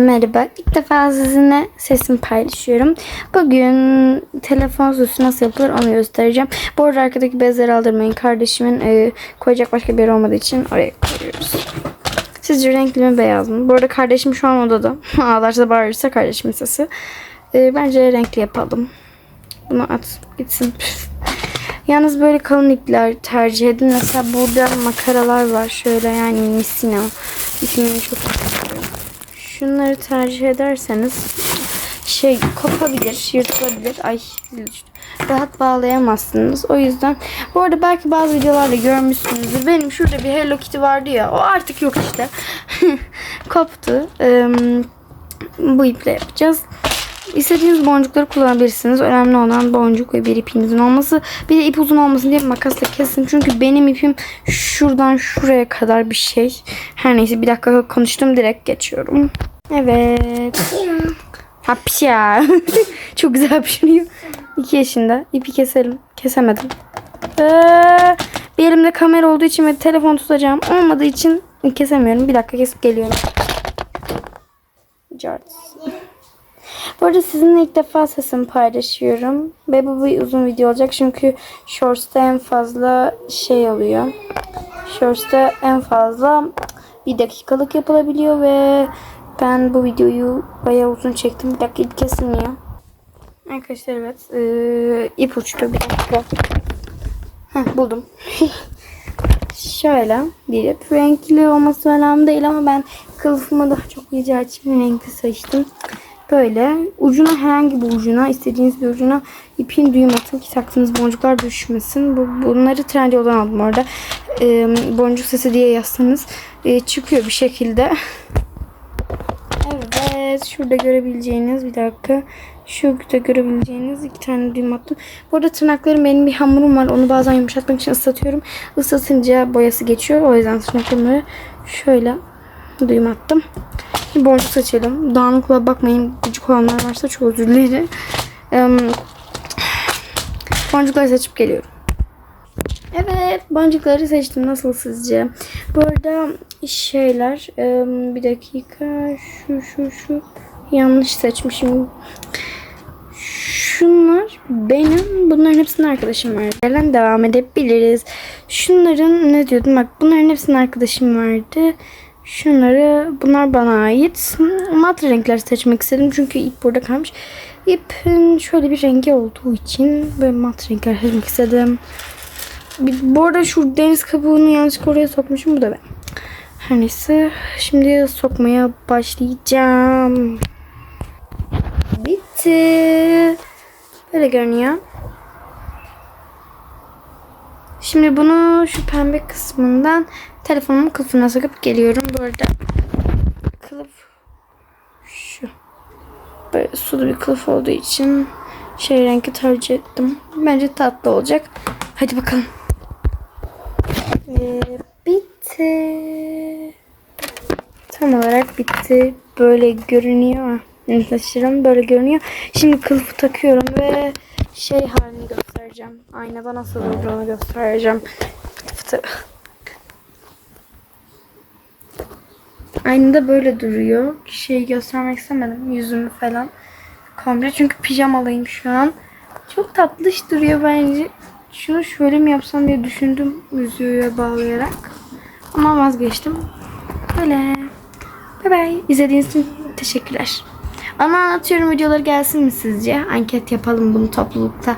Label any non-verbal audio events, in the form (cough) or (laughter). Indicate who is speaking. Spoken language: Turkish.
Speaker 1: Merhaba. İlk defa sizinle sesimi paylaşıyorum. Bugün telefon süsü nasıl yapılır onu göstereceğim. Bu arada arkadaki bezleri aldırmayın. Kardeşimin e, koyacak başka bir yer olmadığı için oraya koyuyoruz. Sizce renkli mi beyaz mı? Bu arada kardeşim şu an odada. (laughs) Ağlarsa bağırırsa kardeşimin sesi. E, bence renkli yapalım. Bunu at gitsin. (laughs) Yalnız böyle kalın ipler tercih edin. Mesela burada makaralar var. Şöyle yani misina. İsmini çok. Şunları tercih ederseniz şey kopabilir, yırtılabilir. Ay. Rahat bağlayamazsınız. O yüzden bu arada belki bazı videolarda görmüşsünüzdür. Benim şurada bir Hello Kitty vardı ya. O artık yok işte. (laughs) Koptu. Ee, bu iple yapacağız. İstediğiniz boncukları kullanabilirsiniz. Önemli olan boncuk ve bir ipinizin olması. Bir de ip uzun olmasın diye makasla kesin. Çünkü benim ipim şuradan şuraya kadar bir şey. Her neyse bir dakika konuştum direkt geçiyorum. Evet. (laughs) Hapşa. (laughs) Çok güzel pişiriyor. 2 yaşında. İpi keselim. Kesemedim. Ee, bir elimde kamera olduğu için ve telefon tutacağım. Olmadığı için kesemiyorum. Bir dakika kesip geliyorum. Jarts. Bu arada sizinle ilk defa sesimi paylaşıyorum. Ve bu bir uzun video olacak. Çünkü Shorts'ta en fazla şey oluyor. Shorts'ta en fazla bir dakikalık yapılabiliyor ve ben bu videoyu bayağı uzun çektim. Bir dakika kesilmiyor. Arkadaşlar evet. Ee, ip uçtu bir dakika. Heh, buldum. (laughs) Şöyle bir ip. Renkli olması önemli değil ama ben kılıfımı daha çok uyuyacağı için renkli seçtim. Böyle ucuna herhangi bir ucuna istediğiniz bir ucuna ipin düğüm atın ki taktığınız boncuklar düşmesin. Bu, bunları Trendyol'dan aldım orada. Ee, boncuk sesi diye yazsanız e, çıkıyor bir şekilde. Evet şurada görebileceğiniz bir dakika. Şurada görebileceğiniz iki tane düğüm attım. Bu arada tırnaklarım benim bir hamurum var. Onu bazen yumuşatmak için ıslatıyorum. Islatınca boyası geçiyor. O yüzden tırnaklarımı şöyle düğüm attım. Bir boncuk seçelim. Dağınıklığa bakmayın. Gıcık olanlar varsa çok özür dilerim. Boncukları seçip geliyorum. Evet boncukları seçtim. Nasıl sizce? Bu arada şeyler bir dakika şu şu şu yanlış seçmişim. Şunlar benim bunların hepsinin arkadaşım var. Gelen devam edebiliriz. Şunların ne diyordum bak bunların hepsinin arkadaşım vardı. Şunları bunlar bana ait. Mat renkler seçmek istedim çünkü ip burada kalmış. İpin şöyle bir rengi olduğu için böyle mat renkler seçmek istedim. Bir, bu arada şu deniz kabuğunu yanlışlıkla oraya sokmuşum. Bu da ben. Her neyse. Şimdi sokmaya başlayacağım. Bitti. Böyle görünüyor. Şimdi bunu şu pembe kısmından telefonumun kılıfına takıp geliyorum. Bu arada kılıf şu. Böyle sulu bir kılıf olduğu için şey rengi tercih ettim. Bence tatlı olacak. Hadi bakalım. Ee, bitti. Tam olarak bitti. Böyle görünüyor. Saçlarım böyle görünüyor. Şimdi kılıfı takıyorum ve şey halini göstereceğim. Aynada nasıl durduğunu göstereceğim. Fıtı fıtı. Aynada böyle duruyor. Şeyi göstermek istemedim. Yüzümü falan. Komple çünkü pijamalıyım şu an. Çok tatlış duruyor bence. Şunu şöyle mi yapsam diye düşündüm yüzüğe bağlayarak. Ama vazgeçtim. Böyle. Bye bye. İzlediğiniz için teşekkürler. Ama anlatıyorum videoları gelsin mi sizce? Anket yapalım bunu toplulukta.